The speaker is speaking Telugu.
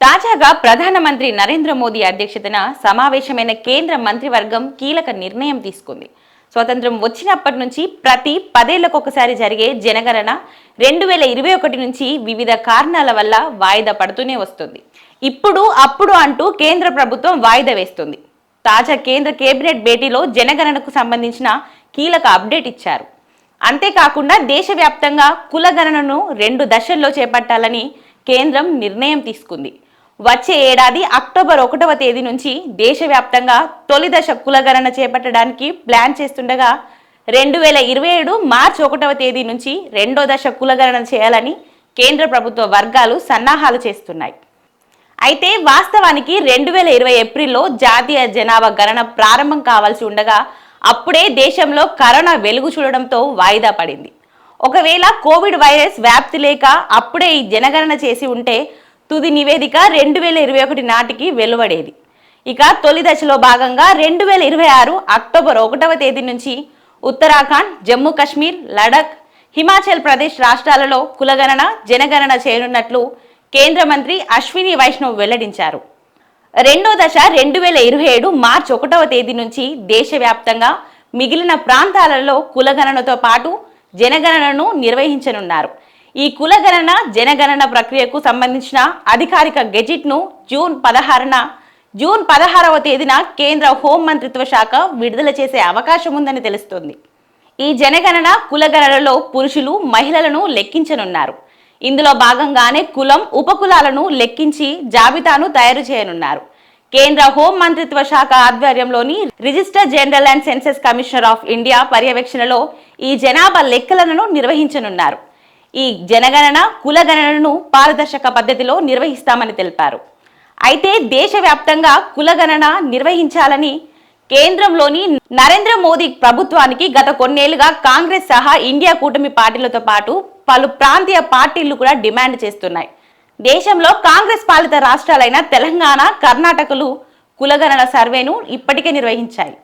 తాజాగా ప్రధానమంత్రి నరేంద్ర మోదీ అధ్యక్షతన సమావేశమైన కేంద్ర మంత్రివర్గం కీలక నిర్ణయం తీసుకుంది. స్వతంత్రం వచ్చినప్పటి నుంచి ప్రతి పదేళ్ళకు ఒకసారి జరిగే జనగణన రెండు వేల ఇరవై ఒకటి నుంచి వివిధ కారణాల వల్ల వాయిదా పడుతూనే వస్తుంది. ఇప్పుడు అప్పుడు అంటూ కేంద్ర ప్రభుత్వం వాయిదా వేస్తుంది. తాజా కేంద్ర కేబినెట్ భేటీలో జనగణనకు సంబంధించిన కీలక అప్డేట్ ఇచ్చారు. అంతేకాకుండా దేశవ్యాప్తంగా కులగణనను రెండు దశల్లో చేపట్టాలని కేంద్రం నిర్ణయం తీసుకుంది. వచ్చే ఏడాది అక్టోబర్ ఒకటవ తేదీ నుంచి దేశవ్యాప్తంగా తొలి దశ కులగణన చేపట్టడానికి ప్లాన్ చేస్తుండగా రెండు వేల ఇరవై ఏడు మార్చి ఒకటవ తేదీ నుంచి రెండో దశ కులగణన చేయాలని కేంద్ర ప్రభుత్వ వర్గాలు సన్నాహాలు చేస్తున్నాయి. అయితే వాస్తవానికి రెండు వేల ఇరవై ఏప్రిల్లో జాతీయ జనాభా గణన ప్రారంభం కావాల్సి ఉండగా అప్పుడే దేశంలో కరోనా వెలుగు చూడడంతో వాయిదా పడింది. ఒకవేళ కోవిడ్ వైరస్ వ్యాప్తి లేక అప్పుడే ఈ జనగణన చేసి ఉంటే తుది నివేదిక రెండు వేల ఇరవై ఒకటి నాటికి వెలువడేది. ఇక తొలి దశలో భాగంగా రెండు వేల ఇరవై ఆరు అక్టోబర్ ఒకటవ తేదీ నుంచి ఉత్తరాఖండ్ జమ్మూ కాశ్మీర్ లడఖ్ హిమాచల్ ప్రదేశ్ రాష్ట్రాలలో కులగణన జనగణన చేయనున్నట్లు కేంద్ర మంత్రి అశ్విని వైష్ణవ్ వెల్లడించారు. రెండో దశ రెండు వేల ఇరవై ఏడు మార్చి ఒకటవ తేదీ నుంచి దేశవ్యాప్తంగా మిగిలిన ప్రాంతాలలో కులగణనతో పాటు జనగణనను నిర్వహించనున్నారు. ఈ కులగణన జనగణన ప్రక్రియకు సంబంధించిన అధికారిక గెజిట్ను జూన్ పదహారున జూన్ పదహారవ తేదీన కేంద్ర హోం మంత్రిత్వ శాఖ విడుదల చేసే అవకాశం ఉందని తెలుస్తోంది. ఈ జనగణన కులగణనలో పురుషులు మహిళలను లెక్కించనున్నారు. ఇందులో భాగంగానే కులం ఉపకులాలను లెక్కించి జాబితాను తయారు చేయనున్నారు. కేంద్ర హోం మంత్రిత్వ శాఖ ఆధ్వర్యంలోని register general and census commissioner of India పర్యవేక్షణలో ఈ జనాభా లెక్కలను నిర్వహించనున్నారు. ఈ జనగణన కులగణనను పారదర్శక పద్ధతిలో నిర్వహిస్తామని తెలిపారు. అయితే దేశవ్యాప్తంగా కులగణన నిర్వహించాలని కేంద్రంలోని నరేంద్ర మోదీ ప్రభుత్వానికి గత కొన్నేళ్ళుగా కాంగ్రెస్ సహా ఇండియా కూటమి పార్టీలతో పాటు పలు ప్రాంతీయ పార్టీలు కూడా డిమాండ్ చేస్తున్నాయి. దేశంలో కాంగ్రెస్ పాలిత రాష్ట్రాలైన తెలంగాణ కర్ణాటకలు కులగణన సర్వేను ఇప్పటికే నిర్వహించాయి.